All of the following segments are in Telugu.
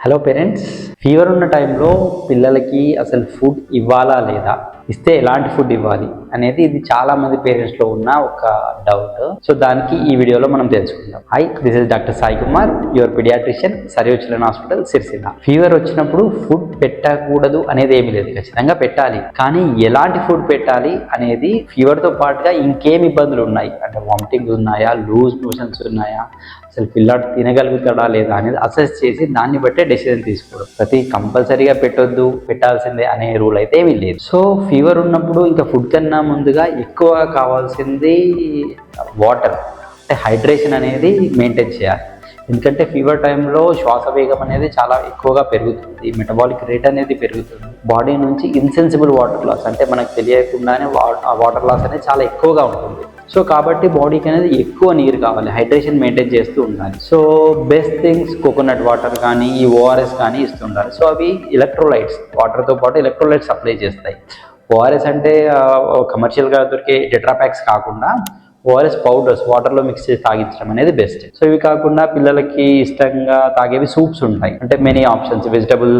హలో పేరెంట్స్ ఫీవర్ ఉన్న టైంలో పిల్లలకి అసలు ఫుడ్ ఇవ్వాలా లేదా? ఇస్తే ఎలాంటి ఫుడ్ ఇవ్వాలి? అనేది ఇది చాలా మంది పేరెంట్స్లో ఉన్న ఒక డౌట్ సో దానికి ఈ వీడియోలో మనం తెలుసుకుందాం. Hi this is doctor Sai Kumar your paediatrician Sarva children hospital Sircilla fever వచ్చినప్పుడు ఫుడ్ పెట్టకూడదు అనేది ఏమీ లేదు. ఖచ్చితంగా పెట్టాలి. కానీ ఎలాంటి ఫుడ్ పెట్టాలి అనేది ఫీవర్తో పాటుగా ఇంకేం ఇబ్బందులు ఉన్నాయి? అంటే వామిటింగ్స్ ఉన్నాయా? లూజ్ మోషన్స్ ఉన్నాయా? అసలు పిల్లాడు తినగలుగుతాడా లేదా అనేది అసెస్ చేసి దాన్ని బట్టే డెసిజన్ తీసుకోవడం. ప్రతి కంపల్సరీగా పెట్టొద్దు పెట్టాల్సిందే అనే రూల్ అయితే ఏమీ లేదు. సో ఫీవర్ ఉన్నప్పుడు ఇంకా ఫుడ్ కన్నా ముందుగా ఎక్కువ కావాల్సింది వాటర్. అంటే హైడ్రేషన్ అనేది మెయింటైన్ చేయాలి. ఎందుకంటే ఫీవర్ టైంలో శ్వాస వేగం అనేది చాలా ఎక్కువగా పెరుగుతుంది. మెటబాలిక్ రేట్ అనేది పెరుగుతుంది. బాడీ నుంచి ఇన్సెన్సిబుల్ వాటర్ లాస్ అంటే మనకు తెలియకుండానే ఆ వాటర్ లాస్ అనేది చాలా ఎక్కువగా ఉంటుంది. సో కాబట్టి బాడీకి అనేది ఎక్కువ నీరు కావాలి. హైడ్రేషన్ మెయింటైన్ చేస్తూ ఉండాలి. So best things coconut water కానీ ఈ ఓఆర్ఎస్ కానీ ఇస్తుండాలి. సో అవి ఎలక్ట్రోలైట్స్. వాటర్తో పాటు ఎలక్ట్రోలైట్స్ సప్లై చేస్తాయి. ఓఆర్ఎస్ అంటే కమర్షియల్గా దొరికే టెట్రాప్యాక్స్ కాకుండా ఓఆర్ఎస్ పౌడర్స్ వాటర్లో మిక్స్ చేసి తాగించడం అనేది బెస్ట్ సో ఇవి కాకుండా పిల్లలకి ఇష్టంగా తాగేవి సూప్స్ ఉంటాయి. అంటే many options vegetable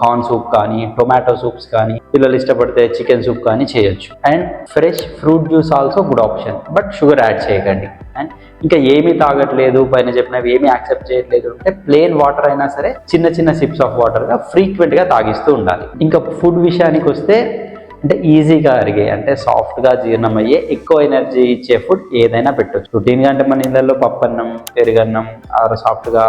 corn soup కానీ టొమాటో సూప్స్ కానీ పిల్లలు ఇష్టపడితే చికెన్ సూప్ కానీ చేయొచ్చు. And fresh fruit juice also good option but sugar add చేయకండి. అండ్ ఇంకా ఏమీ తాగట్లేదు పైన చెప్పినవి ఏమీ యాక్సెప్ట్ చేయట్లేదు అంటే ప్లేన్ వాటర్ అయినా సరే చిన్న చిన్న సిప్స్ ఆఫ్ వాటర్గా ఫ్రీక్వెంట్గా తాగిస్తూ ఉండాలి. ఇంకా ఫుడ్ విషయానికి వస్తే అంటే ఈజీగా అరిగే అంటే సాఫ్ట్గా జీర్ణమయ్యే ఎక్కువ ఎనర్జీ ఇచ్చే ఫుడ్ ఏదైనా పెట్టొచ్చు. రొటీన్గా అంటే మన ఇళ్ళల్లో పప్పన్నం పెరుగన్నం ఆర్ సాఫ్ట్గా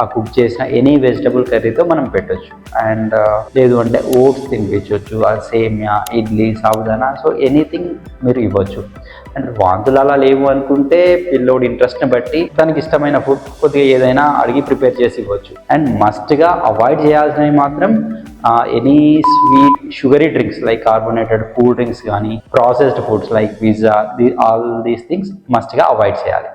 ఆ కుక్ చేసిన ఎనీ వెజిటబుల్ కర్రీతో మనం పెట్టొచ్చు. అండ్ uh, లేదు అంటే ఓట్స్ తినిపించవచ్చు ఆ సేమియా ఇడ్లీ సాబుదానా సో ఎనీథింగ్ మీరు ఇవ్వచ్చు. అండ్ వాంతులు అలా లేవు అనుకుంటే పిల్లోడి ఇంట్రెస్ట్ని బట్టి తనకి ఇష్టమైన ఫుడ్ కొద్దిగా ఏదైనా అడిగి ప్రిపేర్ చేసి ఇవ్వచ్చు. అండ్ మస్ట్గా అవాయిడ్ చేయాల్సినవి మాత్రం any sweet sugary drinks like carbonated cool drinks కానీ processed foods like pizza all these things మస్ట్గా avoid చేయాలి.